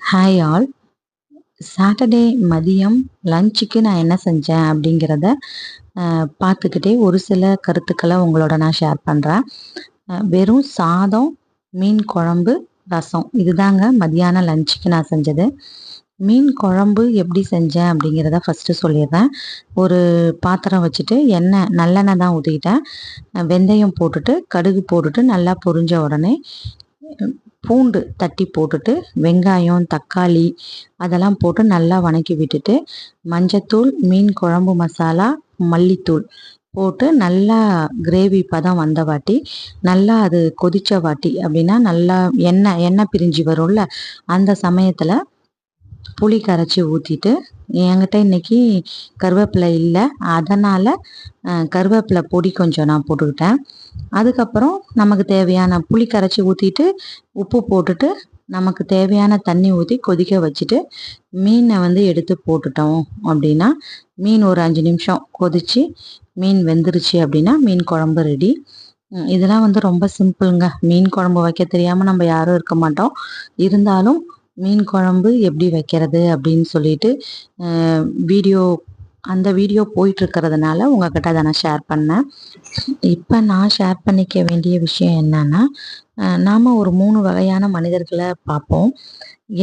Hi all Saturday மதியம் லஞ்சுக்கு நான் என்ன செஞ்சேன் அப்படிங்கிறத பார்த்துக்கிட்டே ஒரு சில கருத்துக்களை உங்களோட நான் ஷேர் பண்ணுறேன் வெறும் சாதம் மீன் குழம்பு ரசம். இதுதாங்க மதியான லஞ்சுக்கு நான் செஞ்சது. மீன் குழம்பு எப்படி செஞ்சேன் அப்படிங்கிறத ஃபஸ்ட்டு சொல்லிடுறேன். ஒரு பாத்திரம் வச்சுட்டு எண்ணெய் நல்லெண்ணெய் தான் ஊற்றிக்கிட்டேன் வெந்தயம் போட்டுட்டு கடுகு போட்டுட்டு நல்லா பொரிஞ்ச உடனே பூண்டு தட்டி போட்டுட்டு வெங்காயம் தக்காளி அதெல்லாம் போட்டு நல்லா வணக்கி விட்டுட்டு மஞ்சத்தூள் மீன் குழம்பு மசாலா மல்லித்தூள் போட்டு நல்லா கிரேவி பதம் வந்த வாட்டி நல்லா அது கொதித்த வாட்டி அப்படின்னா நல்லா எண்ணெய் எண்ணெய் பிரிஞ்சு வரும்ல அந்த சமயத்தில் புளி கரைச்சி ஊற்றிட்டு என்கிட்ட இன்றைக்கி கருவேப்பிலை இல்லை. அதனால் கருவேப்பிலை பொடி கொஞ்சம் நான் போட்டுக்கிட்டேன். அதுக்கப்புறம் நமக்கு தேவையான புளி கரைச்சி ஊற்றிட்டு உப்பு போட்டுட்டு நமக்கு தேவையான தண்ணி ஊற்றி கொதிக்க வச்சுட்டு மீனை வந்து எடுத்து போட்டுட்டோம் அப்படின்னா மீன் ஒரு அஞ்சு நிமிஷம் கொதித்து மீன் வெந்துருச்சு அப்படின்னா மீன் குழம்பு ரெடி இதெல்லாம் வந்து ரொம்ப சிம்பிளுங்க மீன் குழம்பு வைக்க தெரியாமல் நம்ம யாரும் இருக்க மாட்டோம். இருந்தாலும் மீன் குழம்பு எப்படி வைக்கிறது அப்படின்னு சொல்லிட்டு வீடியோ அந்த வீடியோ போயிட்டுருக்கிறதுனால உங்ககிட்ட அதை நான் ஷேர் பண்ணேன். இப்போ நான் ஷேர் பண்ணிக்க வேண்டிய விஷயம் என்னன்னா நாம் ஒரு மூணு வகையான மனிதர்களை பார்ப்போம்.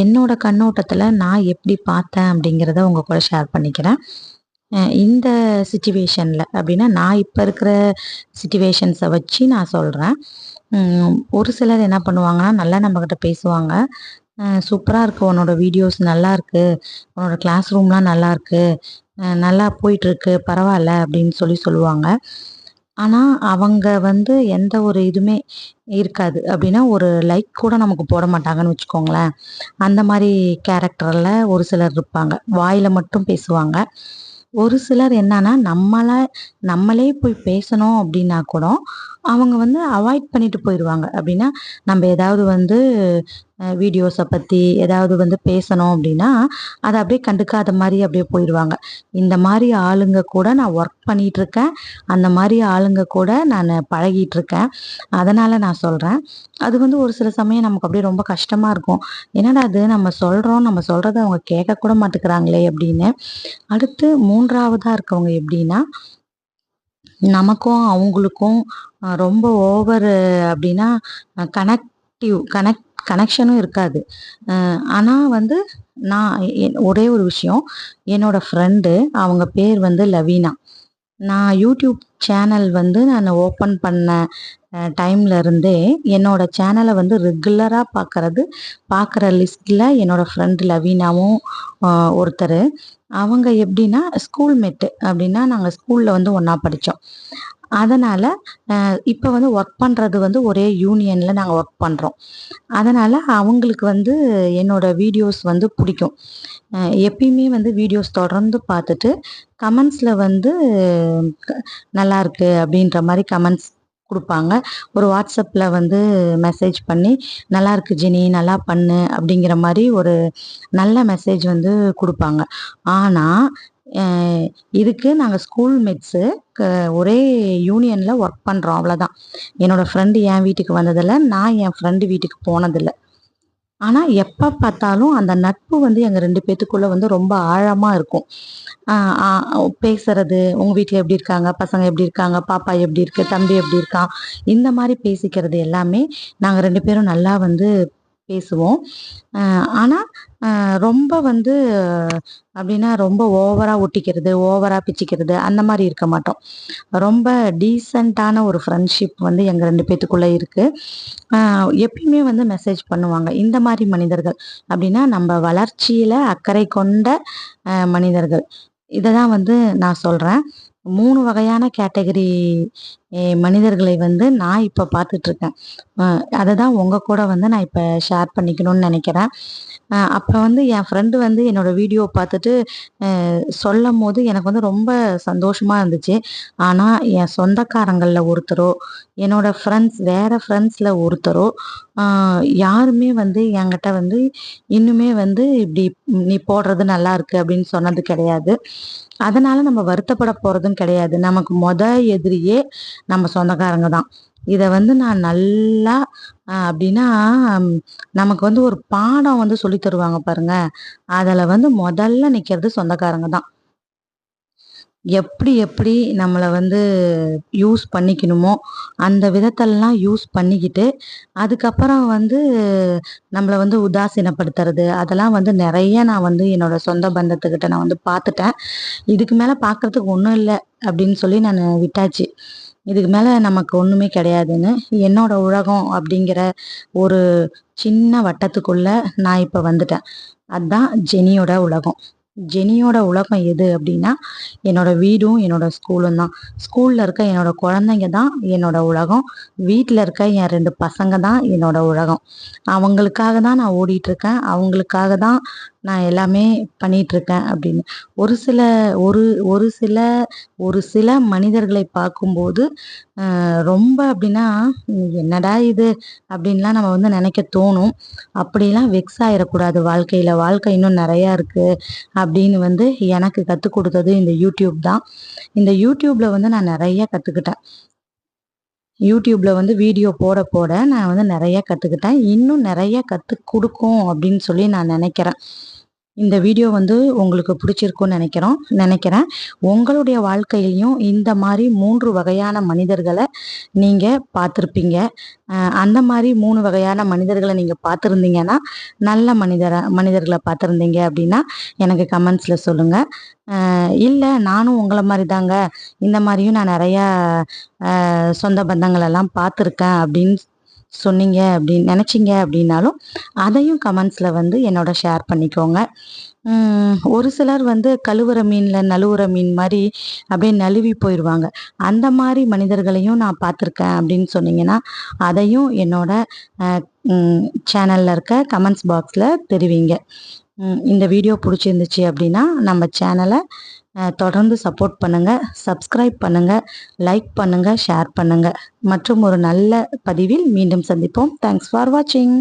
என்னோட கண்ணோட்டத்தில் நான் எப்படி பார்த்தேன் அப்படிங்கிறத உங்கள் கூட ஷேர் பண்ணிக்கிறேன். இந்த சுச்சுவேஷனில் அப்படின்னா நான் இப்போ இருக்கிற சுச்சுவேஷன்ஸை வச்சு நான் சொல்கிறேன் ஒரு சிலர் என்ன பண்ணுவாங்கன்னா நல்லா நம்மக்கிட்ட பேசுவாங்க. சூப்பராக இருக்குது உன்னோட வீடியோஸ் நல்லா இருக்கு. உன்னோட கிளாஸ் ரூம்லாம் நல்லாயிருக்கு நல்லா போயிட்டுருக்கு. பரவாயில்ல அப்படின்னு சொல்லி சொல்லுவாங்க. ஆனால் அவங்க வந்து எந்த ஒரு இதுவுமே இருக்காது. அப்படின்னா ஒரு லைக் கூட நமக்கு போட மாட்டாங்கன்னு வச்சுக்கோங்களேன். அந்த மாதிரி கேரக்டரில் ஒரு சிலர் இருப்பாங்க. வாயில் மட்டும் பேசுவாங்க. ஒரு சிலர் என்னன்னா நம்மளை நம்மளே போய் பேசணும் அப்படின்னா கூட அவங்க வந்து அவாய்ட் பண்ணிட்டு போயிடுவாங்க. அப்படின்னா நம்ம ஏதாவது வந்து வீடியோஸை பற்றி ஏதாவது வந்து பேசணும் அப்படின்னா அதை அப்படியே கண்டுக்காத மாதிரி அப்படியே போயிடுவாங்க. இந்த மாதிரி ஆளுங்க கூட நான் ஒர்க் பண்ணிகிட்ருக்கேன் அந்த மாதிரி ஆளுங்க கூட நான் பழகிட்டு இருக்கேன் நான் சொல்கிறேன் அது வந்து ஒரு சில சமயம் நமக்கு அப்படியே ரொம்ப கஷ்டமாக இருக்கும். என்னடா அது நம்ம சொல்கிறோம் நம்ம சொல்கிறத அவங்க கேட்கக்கூட மாட்டுக்கிறாங்களே மாட்டேங்கிறாங்களே அப்படின்னு. அடுத்து மூன்றாவதாக இருக்கவங்க எப்படின்னா நமக்கும் அவங்களுக்கும் ரொம்ப ஓவர் அப்படின்னா கனெக்டிவ் கனெக்ட் கனெக்ஷனும் இருக்காது. ஆனால் வந்து நான் ஒரே ஒரு விஷயம். என்னோடய ஃப்ரெண்டு அவங்க பேர் வந்து லவீனா. நான் யூடியூப் சேனல் வந்து நான் ஓப்பன் பண்ண டைம்ல இருந்தே என்னோடய சேனலை வந்து ரெகுலராக பார்க்கறது பார்க்குற லிஸ்ட்டில் என்னோடய ஃப்ரெண்டு லவீனாவும் ஒருத்தர். அவங்க எப்படின்னா ஸ்கூல்மேட்டு அப்படின்னா நாங்கள் ஸ்கூலில் வந்து ஒன்றா படித்தோம் அதனால் இப்போ வந்து ஒர்க் பண்ணுறது வந்து ஒரே யூனியனில் நாங்கள் ஒர்க் பண்ணுறோம் அதனால் அவங்களுக்கு வந்து என்னோடய வீடியோஸ் வந்து பிடிக்கும். எப்பயுமே வந்து வீடியோஸ் தொடர்ந்து பார்த்துட்டு கமெண்ட்ஸில் வந்து நல்லாயிருக்கு நல்லா அப்படின்ற மாதிரி கமெண்ட்ஸ் கொடுப்பாங்க. ஒரு வாட்ஸ்அப்பில் வந்து மெசேஜ் பண்ணி நல்லா இருக்கு ஜினி நல்லா பண்ணு அப்படிங்கிற மாதிரி ஒரு நல்ல மெசேஜ் வந்து கொடுப்பாங்க. ஆனால் இதுக்கு நாங்கள் ஸ்கூல் மெட்ஸு ஒரே யூனியனில் ஒர்க் பண்ணுறோம் அவ்வளோதான் என்னோடய ஃப்ரெண்டு என் வீட்டுக்கு வந்ததில்லை நான் என் ஃப்ரெண்டு வீட்டுக்கு போனதில்லை. ஆனால் எப்போ பார்த்தாலும் அந்த நட்பு வந்து எங்கள் ரெண்டு பேத்துக்குள்ளே வந்து ரொம்ப ஆழமாக இருக்கும். பேசுறது உங்கள் வீட்டில் எப்படி இருக்காங்க பசங்க எப்படி இருக்காங்க பாப்பா எப்படி இருக்கு தம்பி எப்படி இருக்கான் இந்த மாதிரி பேசிக்கிறது எல்லாமே நாங்கள் ரெண்டு பேரும் நல்லா வந்து பேசுவோம். ஆனால் ரொம்ப வந்து அப்படின்னா ரொம்ப ஓவராக ஒட்டிக்கிறது ஓவராக பிச்சிக்கிறது அந்த மாதிரி இருக்க மாட்டோம். ரொம்ப டீசெண்டான ஒரு ஃப்ரெண்ட்ஷிப் வந்து எங்கள் ரெண்டு பேத்துக்குள்ளே இருக்குது எப்பயுமே வந்து மெசேஜ் பண்ணுவாங்க இந்த மாதிரி மனிதர்கள் அப்படின்னா நம்ம வளர்ச்சியில் அக்கறை கொண்ட மனிதர்கள். இதை தான் வந்து நான் சொல்கிறேன் மூணு வகையான கேட்டகரி மனிதர்களை வந்து நான் இப்போ பார்த்துட்ருக்கேன். அதை தான் உங்கள் கூட வந்து நான் இப்போ ஷேர் பண்ணிக்கணும்னு நினைக்கிறேன். அப்போ வந்து என் ஃப்ரெண்டு வந்து என்னோடய வீடியோ பார்த்துட்டு சொல்லும் போது எனக்கு வந்து ரொம்ப சந்தோஷமாக இருந்துச்சு. ஆனால் என் சொந்தக்காரங்களில் ஒருத்தரோ என்னோடய ஃப்ரெண்ட்ஸ் வேறு ஃப்ரெண்ட்ஸில் ஒருத்தரோ யாருமே வந்து என்கிட்ட வந்து இன்னுமே வந்து இப்படி நீ போடுறது நல்லா இருக்கு அப்படின்னு சொன்னது கிடையாது. அதனால நம்ம வருத்தப்பட போறதும் கிடையாது. நமக்கு மொத எதிரியே நம்ம சொந்தக்காரங்க தான். இதை வந்து நான் நல்லா அப்படின்னா நமக்கு வந்து ஒரு பாடம் வந்து சொல்லி தருவாங்க பாருங்க. அதில் வந்து முதல்ல நிற்கிறது சொந்தக்காரங்க தான். எப்படி எப்படி நம்மளை வந்து யூஸ் பண்ணிக்கணுமோ அந்த விதத்தெல்லாம் யூஸ் பண்ணிக்கிட்டு அதுக்கப்புறம் வந்து நம்மளை வந்து உதாசீனப்படுத்துறது அதெல்லாம் வந்து நிறைய நான் வந்து என்னோட சொந்த பந்தத்துக்கிட்ட நான் வந்து பார்த்துட்டேன். இதுக்கு மேலே பார்க்குறதுக்கு ஒன்றும் இல்லை அப்படின்னு சொல்லி நான் விட்டாச்சு. இதுக்கு மேலே நமக்கு ஒன்றுமே கிடையாதுன்னு என்னோட உலகம் அப்படிங்கிற ஒரு சின்ன வட்டத்துக்குள்ள நான் இப்போ வந்துட்டேன். அதுதான் ஜெனியோட உலகம். ஜெனியோட உலகம் எது அப்படின்னா என்னோட வீடும் என்னோட ஸ்கூலும் தான். ஸ்கூலில் இருக்க என்னோட குழந்தைங்க தான் என்னோட உலகம். வீட்டில் இருக்க என் ரெண்டு பசங்க தான் என்னோட உலகம். அவங்களுக்காக தான் நான் ஓடிட்டுருக்கேன் அவங்களுக்காக தான் நான் எல்லாமே பண்ணிகிட்ருக்கேன் அப்படின்னு. ஒரு சில ஒரு ஒரு சில ஒரு சில மனிதர்களை பார்க்கும்போது ரொம்ப அப்படின்னா என்னடா இது? அப்படின்லாம் நம்ம வந்து நினைக்க தோணும். அப்படிலாம் வெக்ஸ் ஆகிடக்கூடாது வாழ்க்கையில். வாழ்க்கை இன்னும் நிறையா இருக்குது அப்படின்னு வந்து எனக்கு கற்றுக் கொடுத்தது இந்த யூடியூப் தான். இந்த யூடியூப்பில் வந்து நான் நிறைய கற்றுக்கிட்டேன் யூடியூப்பில் வந்து வீடியோ போட போட நான் வந்து நிறைய கற்றுக்கிட்டேன் இன்னும் நிறைய கற்றுக் கொடுக்கும் அப்படின்னு சொல்லி நான் நினைக்கிறேன். இந்த வீடியோ வந்து உங்களுக்கு பிடிச்சிருக்கும்னு நினைக்கிறோம். நினைக்கிறேன். உங்களுடைய வாழ்க்கையிலையும் இந்த மாதிரி மூன்று வகையான மனிதர்களை நீங்கள் பார்த்துருப்பீங்க. அந்த மாதிரி மூணு வகையான மனிதர்களை நீங்கள் பார்த்துருந்தீங்கன்னா நல்ல மனிதரை மனிதர்களை பார்த்துருந்தீங்க அப்படின்னா எனக்கு கமெண்ட்ஸில் சொல்லுங்கள் இல்லை நானும் உங்களை மாதிரி தாங்க இந்த மாதிரியும் நான் நிறையா சொந்த பந்தங்களெல்லாம் பார்த்துருக்கேன் அப்படின்னு சொன்னீங்க அப்படின்னு நினச்சிங்க அப்படின்னாலும் அதையும் கமெண்ட்ஸில் வந்து என்னோட ஷேர் பண்ணிக்கோங்க. ஒரு சிலர் வந்து கழுவுற மீனில் நழுவுற மீன் மாதிரி அப்படியே நழுவி போயிடுவாங்க அந்த மாதிரி மனிதர்களையும் நான் பார்த்துருக்கேன் அப்படின்னு சொன்னீங்கன்னா அதையும் என்னோட சேனலில் இருக்க கமெண்ட்ஸ் பாக்ஸில் தெரிவிங்க. இந்த வீடியோ பிடிச்சிருந்துச்சு அப்படின்னா நம்ம சேனலை தொடர்ந்து சப்போர்ட் பண்ணுங்கள் சப்ஸ்கிரைப் பண்ணுங்கள் லைக் பண்ணுங்கள் ஷேர் பண்ணுங்கள் மற்றும் ஒரு நல்ல பதிவில் மீண்டும் சந்திப்போம். தேங்க்ஸ் ஃபார் வாட்சிங்